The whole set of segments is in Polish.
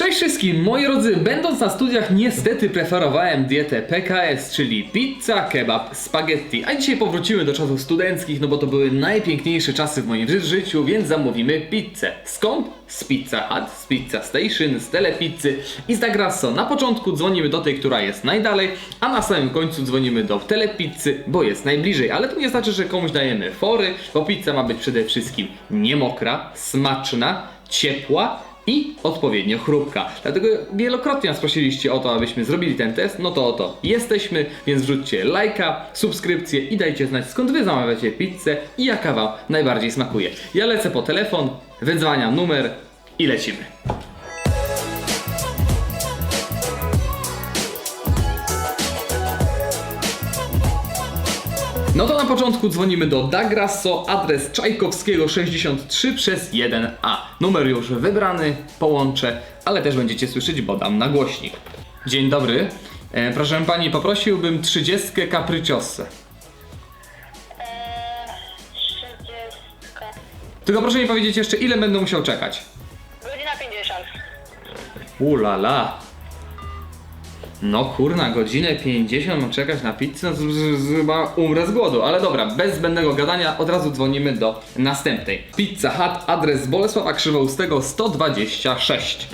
Cześć wszystkim, moi drodzy, będąc na studiach niestety preferowałem dietę PKS, czyli pizza, kebab, spaghetti, a dzisiaj powrócimy do czasów studenckich, no bo to były najpiękniejsze czasy w moim ży- życiu, więc zamówimy pizzę. Skąd? Z Pizza Hut, z Pizza Station, z Telepizzy i z Dagrasso. Na początku dzwonimy do tej, która jest najdalej, a na samym końcu dzwonimy do Telepizzy, bo jest najbliżej, ale to nie znaczy, że komuś dajemy fory, bo pizza ma być przede wszystkim niemokra, smaczna, ciepła i odpowiednio chrupka. Dlatego wielokrotnie nas prosiliście o to, abyśmy zrobili ten test, no to oto jesteśmy, więc wrzućcie lajka, subskrypcję i dajcie znać skąd wy zamawiacie pizzę i jaka wam najbardziej smakuje. Ja lecę po telefon, wydzwaniam numer i lecimy. No to na początku dzwonimy do Dagrasso, adres Czajkowskiego 63 przez 1A. Numer już wybrany, połączę, ale też będziecie słyszeć, bo dam na głośnik. Dzień dobry. E, proszę pani, poprosiłbym 30 capricciose. Trzydziestka. Tylko proszę mi powiedzieć jeszcze, ile będę musiał czekać. Godzina 50. Ulala. No kurna, godzinę 50 mam czekać na pizzę, chyba umrę z głodu. Ale dobra, bez zbędnego gadania od razu dzwonimy do następnej. Pizza Hut, adres Bolesława Krzywoustego 126.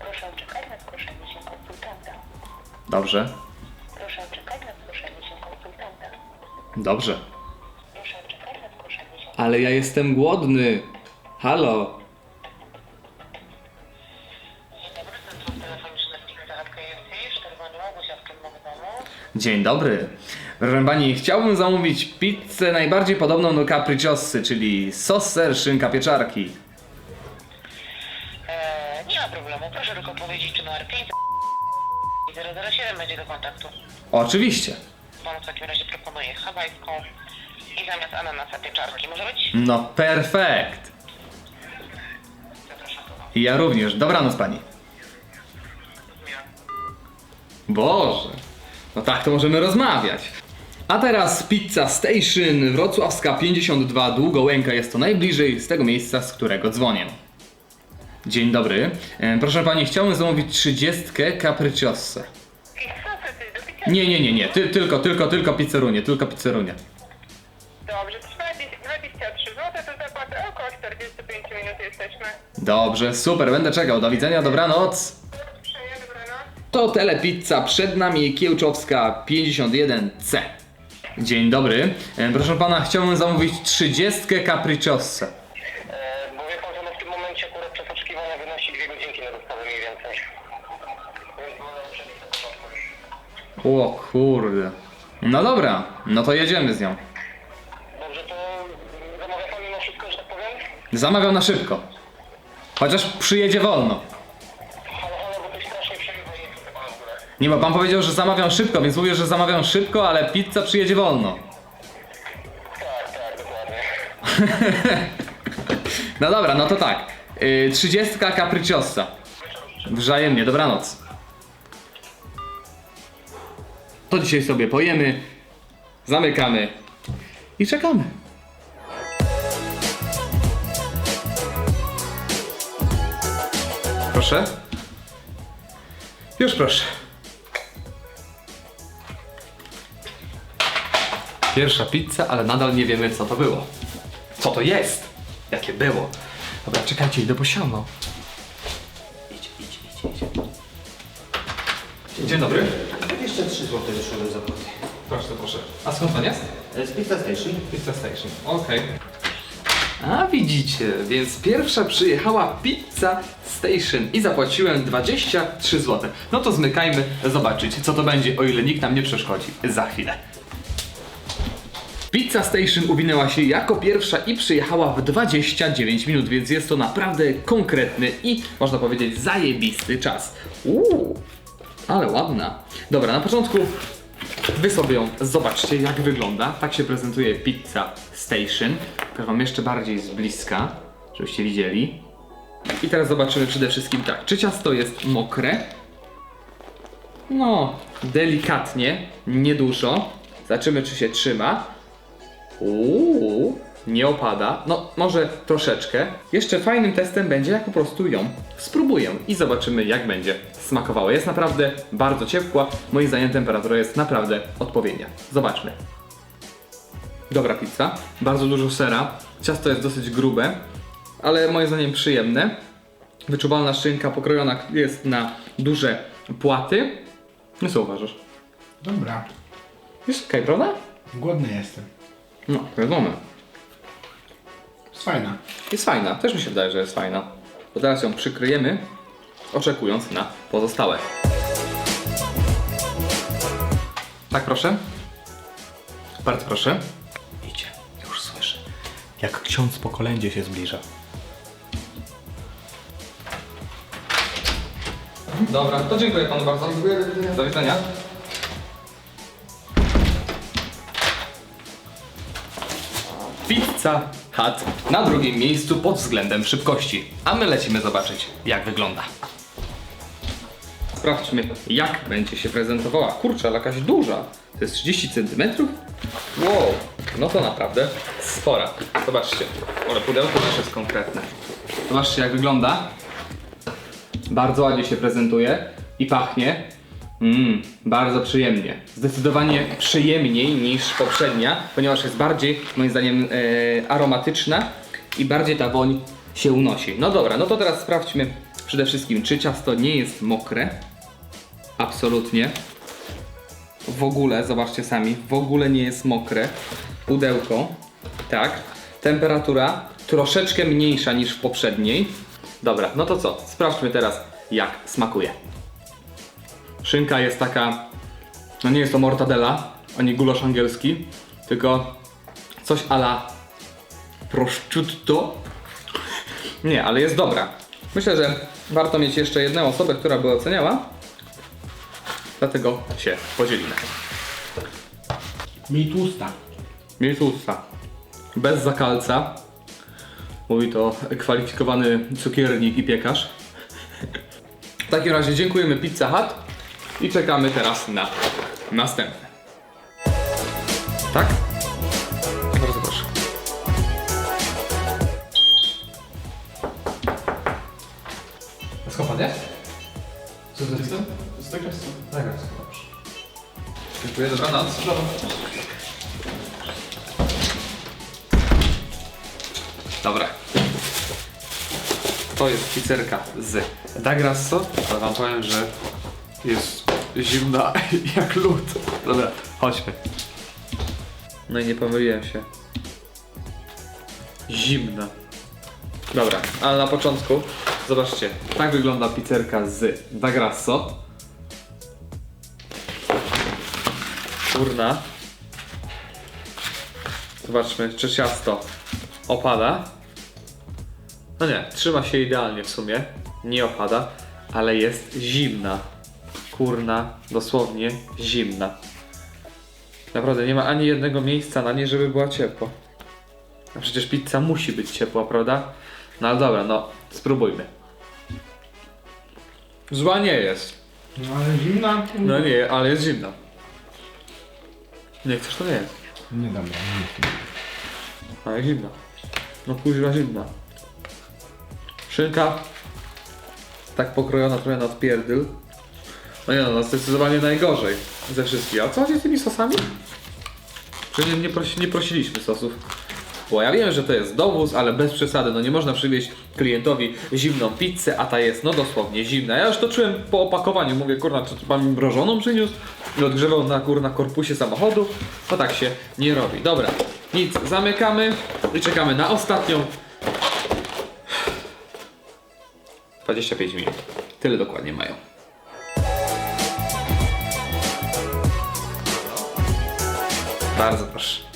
Proszę czekać na zgłoszenie się konsultanta. Dobrze, Proszę czekać na zgłoszenie się konsultanta. dobrze. Ale ja jestem głodny. Halo. Dzień dobry, centrum telefoniczne Pizza Hut KFC, Szterwanu, Gusia w tym mogę pomóc. Dzień dobry. Proszę pani, chciałbym zamówić pizzę najbardziej podobną do capricciosy, czyli sos ser, szynka, pieczarki. Eee, nie ma problemu, proszę tylko powiedzieć, czy numer 5 007 będzie do kontaktu. Oczywiście. Panu w takim razie proponuję hawajską i zamiast ananasa pieczarki. Może być? No perfekt. I ja również. Dobranoc pani. Boże. No tak, to możemy rozmawiać. A teraz Pizza Station, Wrocławska 52, Długołęka. Jest to najbliżej z tego miejsca, z którego dzwonię. Dzień dobry. E, Proszę pani, chciałbym zamówić 30 capricciose. Nie, nie, nie, nie. Ty, tylko, tylko, tylko pizzerunię, tylko pizzerunię. Dobrze, super, będę czekał. Do widzenia, dobranoc. To Telepizza przed nami Kiełczowska 51C. Dzień dobry. E, Proszę pana, chciałbym zamówić 30 capricciose. E, Bo wie pan, że no w tym momencie akurat czas oczekiwania wynosi dwie godzinki na dostawę mniej więcej. Więc wolę przebić na początku. O kurde. No dobra, no to jedziemy z nią. Dobrze, to zamawia pan mimo wszystko, że tak powiem? Zamawiam na szybko. Chociaż przyjedzie wolno. Nie bo pan powiedział, że zamawiam szybko, więc mówię, że zamawiam szybko, ale pizza przyjedzie wolno. No dobra, no to tak. Yy, 30 capricciosa. Wzajemnie, dobranoc. To dzisiaj sobie pojemy, zamykamy i czekamy. Proszę. Już proszę. Pierwsza pizza, ale nadal nie wiemy co to było. Co to jest? Jakie było? Dobra, czekajcie, idę po siano. Idź, idź, idź, idź. Dzień dobry. Jeszcze 3 zł wyszły zapłaty. Proszę, proszę. A skąd pan jest? Z Pizza Station. Pizza Station. Okej. A widzicie, więc pierwsza przyjechała Pizza Station i zapłaciłem 23 zł. No to zmykajmy, zobaczyć co to będzie, o ile nikt nam nie przeszkodzi. Za chwilę. Pizza Station uwinęła się jako pierwsza i przyjechała w 29 minut, więc jest to naprawdę konkretny i można powiedzieć zajebisty czas. Uuu, ale ładna. Dobra, na początku Wy sobie ją zobaczcie, jak wygląda. Tak się prezentuje Pizza Station. Pokażę wam jeszcze bardziej z bliska, żebyście widzieli. I teraz zobaczymy przede wszystkim tak, czy ciasto jest mokre? No, delikatnie, niedużo. Zobaczymy, czy się trzyma. Uuu, nie opada. No, może troszeczkę. Jeszcze fajnym testem będzie, jak po prostu ją spróbuję i zobaczymy, jak będzie smakowała. Jest naprawdę bardzo ciepła. Moim zdaniem temperatura jest naprawdę odpowiednia. Zobaczmy. Dobra pizza, bardzo dużo sera. Ciasto jest dosyć grube, ale moim zdaniem przyjemne. Wyczuwalna szynka pokrojona jest na duże płaty. No co uważasz? Dobra, Jest okej, prawda? głodny jestem. No, wiadomo. Jest fajna. Jest fajna, też mi się wydaje, że jest fajna. Bo teraz ją przykryjemy, oczekując na pozostałe. Tak, proszę. Bardzo proszę. Jak ksiądz po kolędzie się zbliża. Dobra, to dziękuję panu bardzo. Do widzenia. Pizza Hut na drugim miejscu pod względem szybkości. A my lecimy zobaczyć, jak wygląda. Sprawdźmy, jak będzie się prezentowała. Kurczę, ale jakaś duża. To jest 30 cm? Wow, no to naprawdę spora. Zobaczcie, ale pudełko też jest konkretne. Zobaczcie, jak wygląda. Bardzo ładnie się prezentuje i pachnie. Mmm, bardzo przyjemnie. Zdecydowanie przyjemniej niż poprzednia, ponieważ jest bardziej, moim zdaniem, e, aromatyczna i bardziej ta woń się unosi. No dobra, no to teraz sprawdźmy przede wszystkim, czy ciasto nie jest mokre. Absolutnie. W ogóle, zobaczcie sami, w ogóle nie jest mokre. Pudełko, tak. Temperatura troszeczkę mniejsza niż w poprzedniej. Dobra, no to co? Sprawdźmy teraz, jak smakuje. Szynka jest taka, no nie jest to mortadela, ani gulasz angielski, tylko coś ala prosciutto. Nie, ale jest dobra. Myślę, że warto mieć jeszcze jedną osobę, która by oceniała. Dlatego się podzielimy. Mi tłusta. Miltusta. Bez zakalca. Mówi to kwalifikowany cukiernik i piekarz. W takim razie dziękujemy Pizza Hut i czekamy teraz na następne. Tak? Zagrać, dobrze. Dziękuję, dobranoc. Dobra. To jest pizzerka z Dagrasso. Ale wam powiem, że jest zimna jak lód. Dobra, chodźmy. No i nie pomyliłem się. Zimna. Dobra, ale na początku zobaczcie, tak wygląda pizzerka z Dagrasso. Kurna. Zobaczmy, czy ciasto opada. No nie, trzyma się idealnie w sumie. Nie opada, ale jest zimna. Kurna, dosłownie zimna. Naprawdę nie ma ani jednego miejsca na niej, żeby była ciepła. A przecież pizza musi być ciepła, prawda? No ale dobra, no spróbujmy. Zła nie jest. No ale zimna? No nie, ale jest zimna. Nie chcesz, to nie jest. Nie dobra. Ale zimna. No kuźwa zimna. Szynka tak pokrojona trochę na odpierdyl. No nie no, no zdecydowanie najgorzej ze wszystkich. A co chodzi z tymi sosami? Przecież nie, prosi, nie prosiliśmy sosów. Bo ja wiem, że to jest dowóz, ale bez przesady, no nie można przywieźć klientowi zimną pizzę, a ta jest no dosłownie zimna. Ja już to czułem po opakowaniu, mówię, kurna, czy pan mi mrożoną przyniósł? I odgrzewał na kurna korpusie samochodu. To tak się nie robi. Dobra, nic, zamykamy i czekamy na ostatnią 25 minut. Tyle dokładnie mają. Bardzo proszę.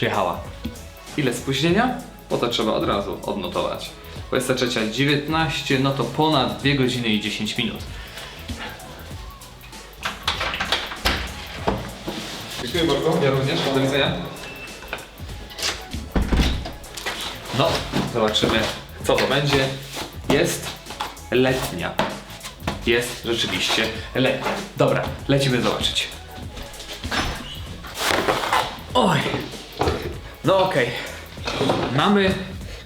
Przyjechała. Ile spóźnienia? Bo to trzeba od razu odnotować. 23.19, no to ponad 2 godziny i 10 minut. Dziękuję bardzo. Ja również. Do widzenia. No, zobaczymy co to będzie. Jest letnia. Jest rzeczywiście letnia. Dobra, lecimy zobaczyć. No okej. Mamy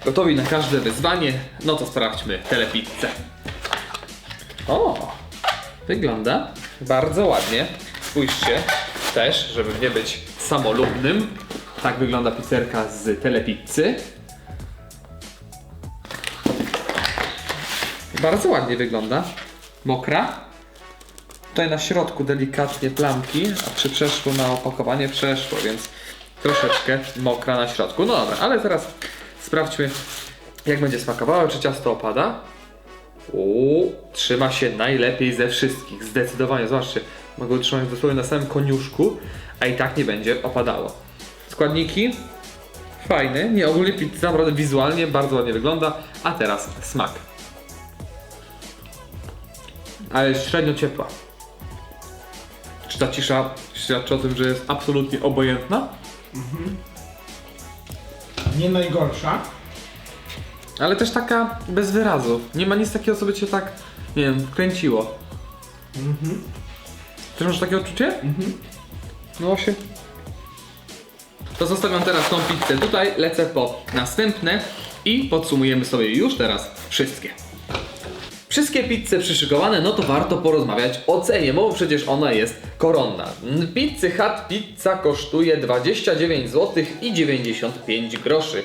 gotowi na każde wyzwanie. No to sprawdźmy telepizzę. O! Wygląda bardzo ładnie. Spójrzcie też, żeby nie być samolubnym. Tak wygląda pizzerka z telepizzy. Bardzo ładnie wygląda. Mokra. Tutaj na środku delikatnie plamki, a czy przeszło na opakowanie? Przeszło, więc troszeczkę mokra na środku. No dobra, ale teraz sprawdźmy, jak będzie smakowało, czy ciasto opada. Uuu, trzyma się najlepiej ze wszystkich, zdecydowanie. Zobaczcie, mogę utrzymać dosłownie na samym koniuszku, a i tak nie będzie opadało. Składniki fajne, nie ogólnie pizza naprawdę wizualnie bardzo ładnie wygląda, a teraz smak. Ale średnio ciepła. Czy ta cisza świadczy o tym, że jest absolutnie obojętna? Nie najgorsza. Ale też taka bez wyrazu. Nie ma nic takiego, co by cię tak, nie wiem, kręciło. Mhm. Też masz takie odczucie? Mhm. No właśnie. To zostawiam teraz tą pizzę tutaj, lecę po następne i podsumujemy sobie już teraz wszystkie. Wszystkie pizze przyszykowane, no to warto porozmawiać o cenie, bo przecież ona jest koronna. Pizzy Hut pizza kosztuje 29 zł i 95 groszy.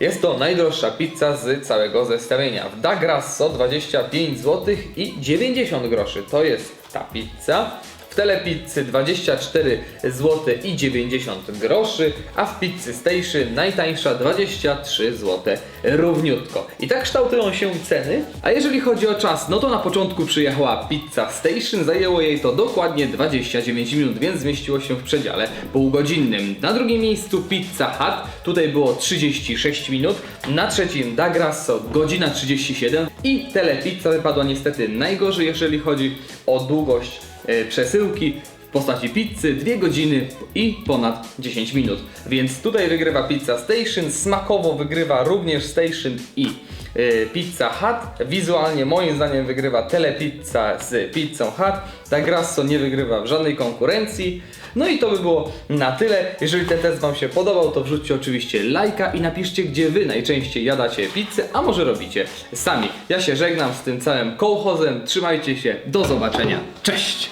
Jest to najdroższa pizza z całego zestawienia. W Da Grasso 25 zł i 90 groszy. To jest ta pizza. W Telepizzy 24 zł i 90 groszy, a w Pizzy Station najtańsza 23 zł równiutko. I tak kształtują się ceny, a jeżeli chodzi o czas, no to na początku przyjechała Pizza Station, zajęło jej to dokładnie 29 minut, więc zmieściło się w przedziale półgodzinnym. Na drugim miejscu Pizza Hut, tutaj było 36 minut, na trzecim Da Grasso godzina 37 i Telepizza wypadła niestety najgorzej, jeżeli chodzi o długość przesyłki w postaci pizzy 2 godziny i ponad 10 minut. Więc tutaj wygrywa Pizza Station, smakowo wygrywa również Station i e, Pizza Hut. Wizualnie moim zdaniem wygrywa Telepizza z Pizzą Hut. Da Grasso nie wygrywa w żadnej konkurencji. No i to by było na tyle. Jeżeli ten test Wam się podobał, to wrzućcie oczywiście lajka i napiszcie, gdzie Wy najczęściej jadacie pizzę, a może robicie sami. Ja się żegnam z tym całym kołchozem. Trzymajcie się, do zobaczenia. Cześć!